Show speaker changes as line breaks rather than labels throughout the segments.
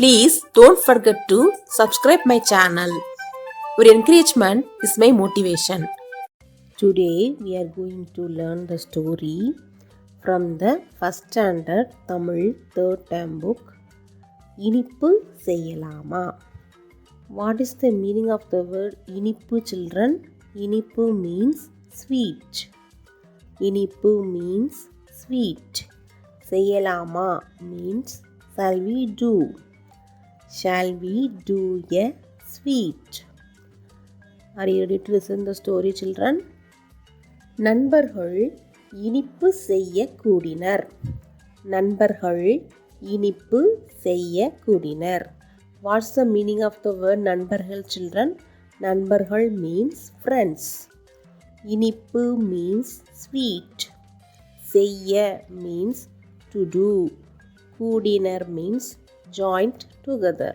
Please don't forget to subscribe my channel. Your encouragement is my motivation. Today we are going to learn the story from the first standard Tamil third term book இனிப்பு செய்யலாமா What is the meaning of the word இனிப்பு children? இனிப்பு means sweet. இனிப்பு means sweet. செய்யலாமா means shall we do? Shall we do a sweet? Are you ready to listen the story children? நண்பர்கள் இனிப்பு செய்ய கூடினர் நண்பர்கள் இனிப்பு செய்ய கூடினர் what's the meaning of the word நண்பர்கள் சில்ட்ரன் நண்பர்கள் மீன்ஸ் ஃப்ரெண்ட்ஸ் இனிப்பு மீன்ஸ் ஸ்வீட் செய்ய மீன்ஸ் டு டூ கூடினர் means joined together.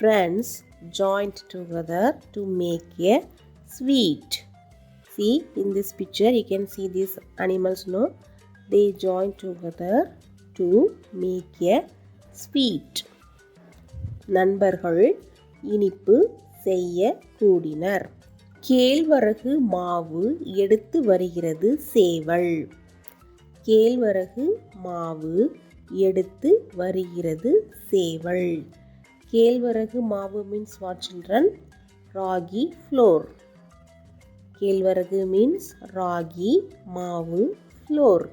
Friends joined together to make a sweet see in this picture you can see these animals no they joined together to make a sweet நண்பர்கள் இனிப்பு செய்ய கூடினர் கேழ்வரகு மாவு எடுத்து வருகிறது சேவல் கேழ்வரகு மாவு எடுத்து வருகிறது சேவல். கேழ்வரகு மாவு means what children ragi flour கேழ்வரகு மீன்ஸ் ராகி மாவு ஃப்ளோர்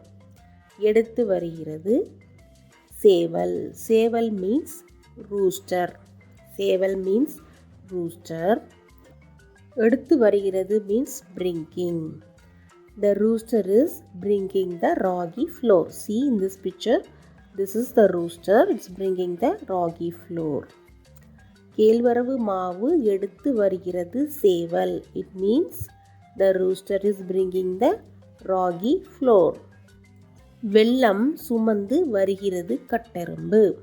எடுத்து வருகிறது சேவல். சேவல் மீன்ஸ் ரூஸ்டர் சேவல் மீன்ஸ் ரூஸ்டர் எடுத்து வருகிறது means bringing the rooster is bringing the ragi flour see in this picture this is the rooster it's bringing the ragi flour கேழ்வரவு மாவு எடுத்து வருகிறது சேவல். It means the rooster is bringing the ragi flour வெள்ளம் சுமந்து வருகிறது கட்டெரும்பு.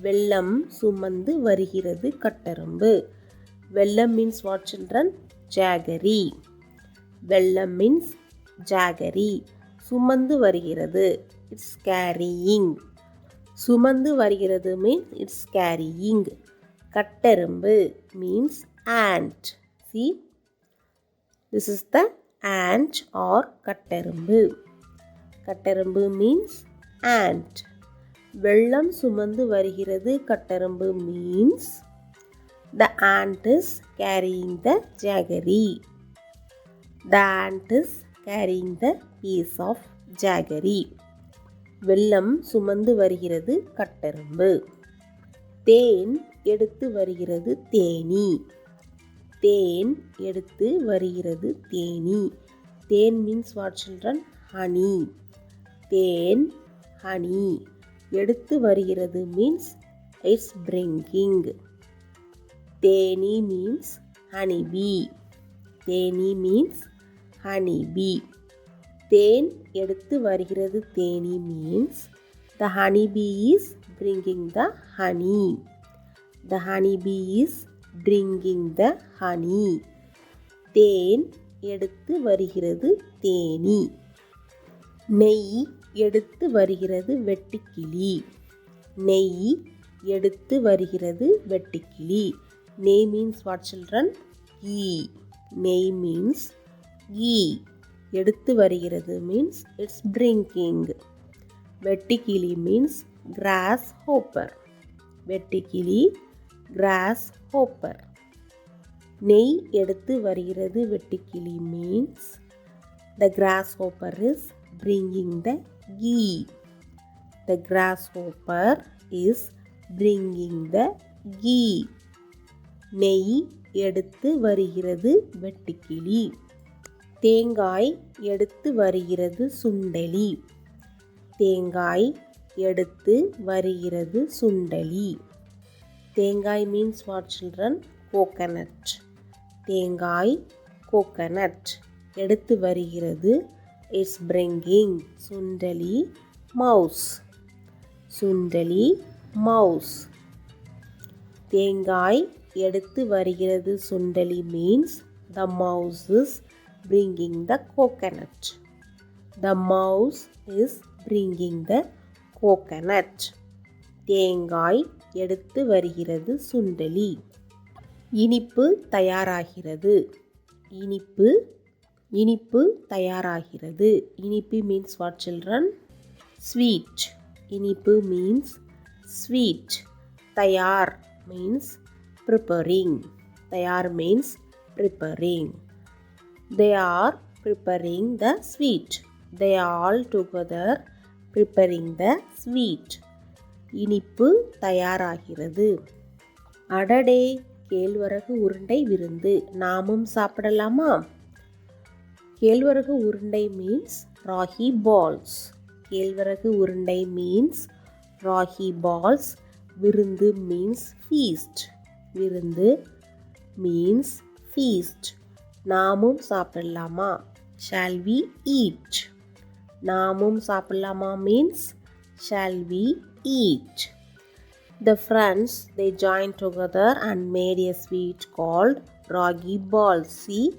வெள்ளம் சுமந்து வருகிறது கட்டெரும்பு. வெள்ளம் மீன்ஸ் வாட் சில்ட்ரன் ஜாகரி. வெள்ளம் மீன்ஸ் ஜாகரி. சுமந்து வருகிறது. இட்ஸ் கேரியிங் சுமந்து வருகிறது means it's carrying கட்டெரும்பு means ant see this is the ant or கட்டெரும்பு கட்டெரும்பு மீன்ஸ் ant வெள்ளம் சுமந்து வருகிறது கட்டெரும்பு means the ant is carrying the jaggery the ant is carrying the piece of jaggery வெள்ளம் சுமந்து வருகிறது கட்டெரும்பு. தேன் எடுத்து வருகிறது தேனி. தேன் எடுத்து வருகிறது தேனி. தேன் மீன்ஸ் வாட் சில்ட்ரன் ஹனி. தேன் ஹனி. எடுத்து வருகிறது மீன்ஸ் இட்ஸ் பிரிங்கிங் தேனி மீன்ஸ் ஹனி பி தேனி மீன்ஸ் ஹனிபி தேன் எடுத்து வருகிறது Theni means the honey bee is drinking the honey the honey bee is bringing the தேன் எடுத்து வருகிறது தேனி. நெய் எடுத்து வருகிறது வெட்டுக்கிளி. நெய் எடுத்து வருகிறது வெட்டுக்கிளி. நெய் மீன்ஸ் வாட் சில்ட்ரன் ஈ நெய் மீன்ஸ் ஈ எடுத்து வருகிறது மீன்ஸ் இட்ஸ் பிரிங்கிங் வெட்டுக்கிளி மீன்ஸ் கிராஸ் ஹோப்பர் வெட்டுக்கிளி கிராஸ் ஹோப்பர் நெய் எடுத்து வருகிறது வெட்டுக்கிளி means the grasshopper is bringing the ghee the grasshopper is bringing the ghee நெய் எடுத்து வருகிறது வெட்டுக்கிளி. தேங்காய் எடுத்து வருகிறது சுண்டலி. தேங்காய் எடுத்து வருகிறது சுண்டலி. தேங்காய் மீன்ஸ் வாட் சில்ட்ரன் கோகனட் தேங்காய் கோகனட் எடுத்து வருகிறது. இட்ஸ் பிரிங்கிங் சுண்டலி மவுஸ் சுண்டலி மவுஸ் தேங்காய் எடுத்து வருகிறது சுண்டலி means the mouse is bringing the coconut. The mouse is bringing the coconut. தேங்காய் எடுத்து வருகிறது சுண்டலி. இனிப்பு தயாராகிறது. இனிப்பு இனிப்பு தயாராகிறது. இனிப்பு மீன்ஸ் வாட் சில்ட்ரன் ஸ்வீட் இனிப்பு மீன்ஸ் ஸ்வீட் தயார் மீன்ஸ் ப்ரிப்பரிங் தயார் means preparing they are preparing the sweet. They are all together preparing the sweet. இனிப்பு தயாராகிறது. அடடே கேழ்வரகு உருண்டை விருந்து. நாமும் சாப்பிடலாமா? கேழ்வரகு உருண்டை மீன்ஸ் ராகி பால்ஸ் கேழ்வரகு உருண்டை மீன்ஸ் ராகி பால்ஸ் விருந்து மீன்ஸ் ஃபீஸ்ட் விருந்து மீன்ஸ் ஃபீஸ்ட் நாமும் சாப்பிடலாமா ஷால் வி ஈட் நாமும் சாப்பிடலாமா means shall we eat The friends they joined together and made a sweet called ragi ball. See,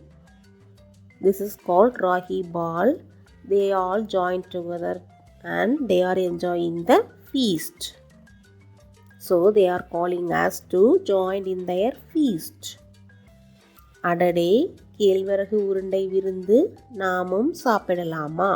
this is called ragi ball. They all joined together and they are enjoying the feast. So they are calling us to join in their feast. அடடே கேழ்வரகு உருண்டை விருந்து நாமும் சாப்பிடலாமா?